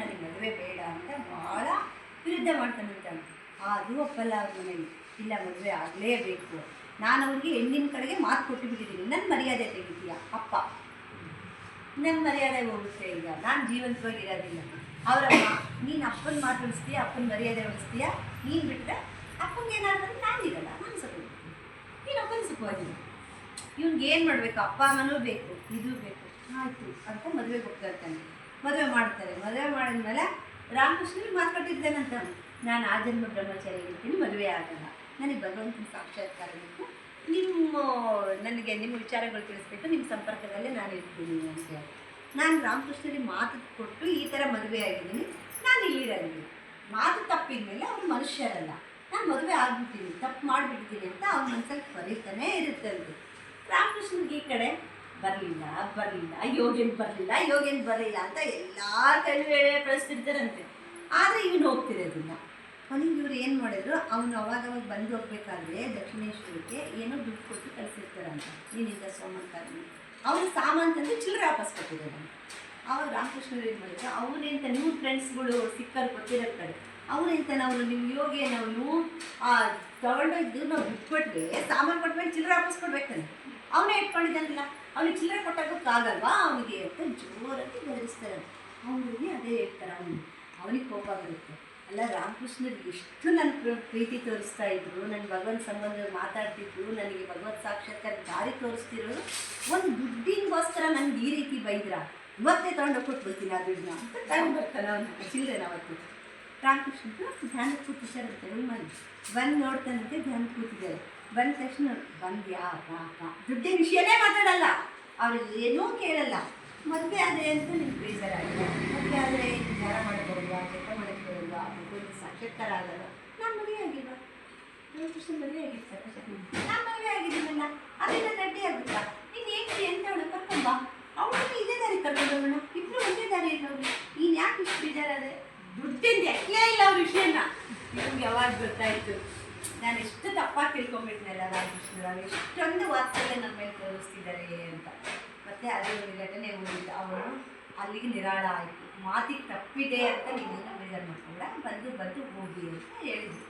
ನನಗೆ ಮದುವೆ ಬೇಡ ಅಂತ ಭಾಳ ವಿರುದ್ಧ ಮಾಡ್ತಾನಂತ ಅದು ಒಪ್ಪಲ್ಲ ಅವ್ರ ಮನೇಲಿ ಇಲ್ಲ, ಮದುವೆ ಆಗಲೇಬೇಕು. ನಾನು ಅವ್ರಿಗೆ ಹೆಣ್ಣಿನ ಕಡೆಗೆ ಮಾತು ಕೊಟ್ಟು ಬಿಟ್ಟಿದ್ದೀನಿ ನನ್ನ ಮರ್ಯಾದೆ ತೆಗಿತೀಯ, ಅಪ್ಪ? ನನ್ನ ಮರ್ಯಾದೆ ಹೋಗುತ್ತೆ ಈಗ. ನಾನು ಜೀವಂತವಾಗಿ ಇರೋದಿಲ್ಲ. ಅವರಮ್ಮ, ನೀನು ಅಪ್ಪನ ಮಾತು ಉಳಿಸ್ತೀಯ, ಅಪ್ಪನ ಮರ್ಯಾದೆ ಉಳಿಸ್ತೀಯ? ನೀನು ಬಿಟ್ಟರೆ ಅಪ್ಪನಿಗೆ ಏನಾದ್ರು ನಾನಿರಲ್ಲ ನಾನು ಸತ್ತು ನೀನು ಅಪ್ಪನ ಸುಖವಾಗಿಲ್ಲ ಇವ್ನಿಗೆ ಏನು ಮಾಡಬೇಕು? ಅಪ್ಪ ಅಮ್ಮನೂ ಬೇಕು, ಇದು ಬೇಕು. ಆಯಿತು, ಅಂತ ಮದುವೆಗೆ ಹೋಗ್ತಾ ಇರ್ತಾನೆ. ಮದುವೆ ಮಾಡ್ತಾರೆ. ಮದುವೆ ಮಾಡಿದ ಮೇಲೆ ರಾಮಕೃಷ್ಣನಿಗೆ ಮಾತಾಡಿದ್ದೇನಂತ ನಾನು ಆ ಜನ್ಮ ಬ್ರಹ್ಮಚಾರಿ ಇರ್ತೀನಿ ಮದುವೆ ಆಗಲ್ಲ. ನನಗೆ ಭಗವಂತನ ಸಾಕ್ಷಾತ್ಕಾರ ಬೇಕು. ನಿಮ್ಮ, ನನಗೆ ನಿಮ್ಮ ವಿಚಾರಗಳು ತಿಳಿಸ್ಬೇಕು. ನಿಮ್ಮ ಸಂಪರ್ಕದಲ್ಲೇ ನಾನು ಇರ್ತೀನಿ ಅಂತ ನಾನು ರಾಮಕೃಷ್ಣರಿಗೆ ಮಾತು ಕೊಟ್ಟು ಈ ಥರ ಮದುವೆ ಆಗಿದ್ದೀನಿ. ನಾನು ಇಲ್ಲಿರಲ್ಲ ಮಾತು ತಪ್ಪಿದ ಮೇಲೆ ಅವ್ರು ಮನುಷ್ಯರಲ್ಲ. ನಾನು ಮದುವೆ ಆಗ್ಬಿಟ್ಟಿದ್ದೀನಿ ತಪ್ಪು ಮಾಡಿಬಿಡ್ತೀನಿ ಅಂತ ಅವ್ನ ಮನಸ್ಸಲ್ಲಿ ಬರೀತಾನೇ ಇರುತ್ತೆ ಅಂತ. ರಾಮಕೃಷ್ಣನಿಗೆ ಈ ಕಡೆ ಬರಲಿಲ್ಲ ಬರಲಿಲ್ಲ, ಯೋಗೇನ್ ಬರಲಿಲ್ಲ ಯೋಗೇನ್ ಬರಲಿಲ್ಲ ಅಂತ ಎಲ್ಲ ಕಡೆ ಕಳಿಸ್ತಿರ್ತಾರಂತೆ ಆದರೆ ಇವನು ಹೋಗ್ತಿರೋದಿಲ್ಲ. ಕೊನೆಗೆ ಇವ್ರು ಏನು ಮಾಡಿದ್ರು, ಅವನು ಅವಾಗ ಅವಾಗ ಬಂದು ಹೋಗ್ಬೇಕಾದ್ರೆ ದಕ್ಷಿಣೇಶ್ವರಕ್ಕೆ ಏನೋ ದುಡ್ಡು ಕೊಟ್ಟು ಕಳಿಸಿರ್ತಾರಂತ ನೀನಿಂದ ಸೋಮಂತಾಗಿ ಅವನು ಸಾಮಾನು ತಂದು ಚಿಲ್ಲರೆ ವಾಪಸ್ ಕೊಟ್ಟಿದ್ದಾರೆ. ಅವಾಗ ರಾಮಕೃಷ್ಣರು ಏನು ಮಾಡಿದ್ರು ಅವ್ರೇಂತ ನೀವು ಫ್ರೆಂಡ್ಸ್ಗಳು ಸಿಕ್ಕರು ಕೊಟ್ಟಿರೋ ಕಡೆ ಅವ್ರೆಂತ ನಾವು ನಿಮ್ಮ ಯೋಗಿ ನಾವು ತಗೊಂಡೋಗಿದ್ದು ನಾವು ದುಡ್ಡು ಕೊಟ್ಟರೆ ಸಾಮಾನು ಕೊಟ್ಮೇಲೆ ಚಿಲ್ಲರೆ ವಾಪಸ್ ಕೊಡ್ಬೇಕಂತ. ಅವನೇ ಇಟ್ಕೊಂಡಿದ್ದಾನಲ್ಲ ಅವ್ನಿಗೆ ಚಿಲ್ಲರೆ ಕೊಟ್ಟಾಗಕ್ಕಾಗಲ್ವಾ ಅವನಿಗೆ ಅಂತ ಜೋರಾಗಿ ಬೆದರಿಸ್ತಾರೆ. ಅವನಿಗೆ ಅದೇ ಹೇಳ್ತಾರೆ ಅವನು ಅವನಿಗೆ ಕೋಪ ಬರುತ್ತೆ. ಅಲ್ಲ, ರಾಮಕೃಷ್ಣರು ಎಷ್ಟು ನನ್ನ ಪ್ರೀತಿ ತೋರಿಸ್ತಾ ಇದ್ರು, ನನ್ನ ಭಗವಂತ ಸಂಬಂಧ ಮಾತಾಡ್ತಿದ್ರು, ನನಗೆ ಭಗವತ್ ಸಾಕ್ಷಾತ್ಕಾರ ದಾರಿ ತೋರಿಸ್ತಿರೋರು, ಒಂದು ದುಡ್ಡಿಗೋಸ್ಕರ ನನಗೆ ಈ ರೀತಿ ಬೈದ್ರ? ಮತ್ತೆ ತೊಗೊಂಡು ಕೊಟ್ಬಿಡ್ತೀನಿ ಆ ದುಡ್ಡನ್ನ ಅಂತ ಬರ್ತಾನೆ ಅವನು ಚಿಲ್ಲರೆ ಅವತ್ತು ಧ್ಯಾನ ಕೂತಿದ್ದಾರೆ ಕೂತಿದ್ದಾರಂತೆ ಮನೆ. ಬಂದು ನೋಡ್ತಾನಂತೆ ಧ್ಯಾನ ಕೂತಿದ್ದಾರೆ. ಬಂದ ತಕ್ಷಣ ಪಾಪ ದುಡ್ಡಿನ ವಿಷಯನೇ ಮಾತಾಡಲ್ಲ. ಅವ್ರು ಏನೂ ಕೇಳಲ್ಲ. ಮದುವೆ ಆದರೆ ಅಂತ ನಿಮ್ಗೆ ಬೇಜಾರಾಗಿಲ್ಲ ಮದುವೆ ಆದರೆ ಧ್ಯಾನ ಮಾಡಬಹುದಾ ಕೆಟ್ಟ ಮಾಡಕ್ಕೆ ಭಗವಂತ ಸಾಕ್ಷಾತ್ಕಾರ ಆಗಲ್ಲ ನಾನು ಮದುವೆ ಆಗಿಲ್ವಾ? ರಾಮಕೃಷ್ಣ ಮದುವೆ ಆಗಿರ್ತಾರೆ ನಾನು ಮದುವೆ ಆಗಿದ್ದೀನಲ್ಲ ಅದೆಲ್ಲ ಗಡ್ಡಿ ಆಗುತ್ತಾ? ನೀನು ಏನು ಎಂತ ಅವಳು? ಕರ್ಕೊಂಬ ಅವಳನ್ನು ಇದೇ ದಾರಿ ಕರ್ಕೊಂಡು ಹೋಗೋಣ ಇಬ್ಬರು ಒಂದೇ ದಾರಿ ಹೋಗಿ ನೀನು ಯಾಕೆ ಇಷ್ಟು ಬೇಜಾರಾದೆ ದುಡ್ಡಿಂದ ಎಕ್ಕಲೇ ಇಲ್ಲ, ಅವ್ರ ವಿಷಯನ ನಿಮ್ಗೆ ಯಾವಾಗ ಗೊತ್ತಾಯ್ತು? ನಾನು ಎಷ್ಟು ತಪ್ಪಾಗಿ ತಿಳ್ಕೊಂಬಿಟ್ನಲ್ಲ ರಾಮಕೃಷ್ಣರಾವ್ ಎಷ್ಟೊಂದು ವಾತ್ಸಲ್ಯ ನಮ್ಮ ಮೇಲೆ ತೋರಿಸ್ತಿದ್ದಾರೆ ಅಂತ. ಮತ್ತೆ ಅದೇ ಒಂದು ಘಟನೆ ಹೋಗಿದ್ದು ಅವನು ಅಲ್ಲಿಗೆ ನಿರಾಳ ಆಯಿತು. ಮಾತಿಗೆ ತಪ್ಪಿದೆ ಅಂತ ನೀವೇನು ಬೇಜಾರು ಮಾಡ್ಕೊಂಡ ಬಂದು ಬಂದು ಹೋಗಿ ಅಂತ ಹೇಳಿದ್ರು.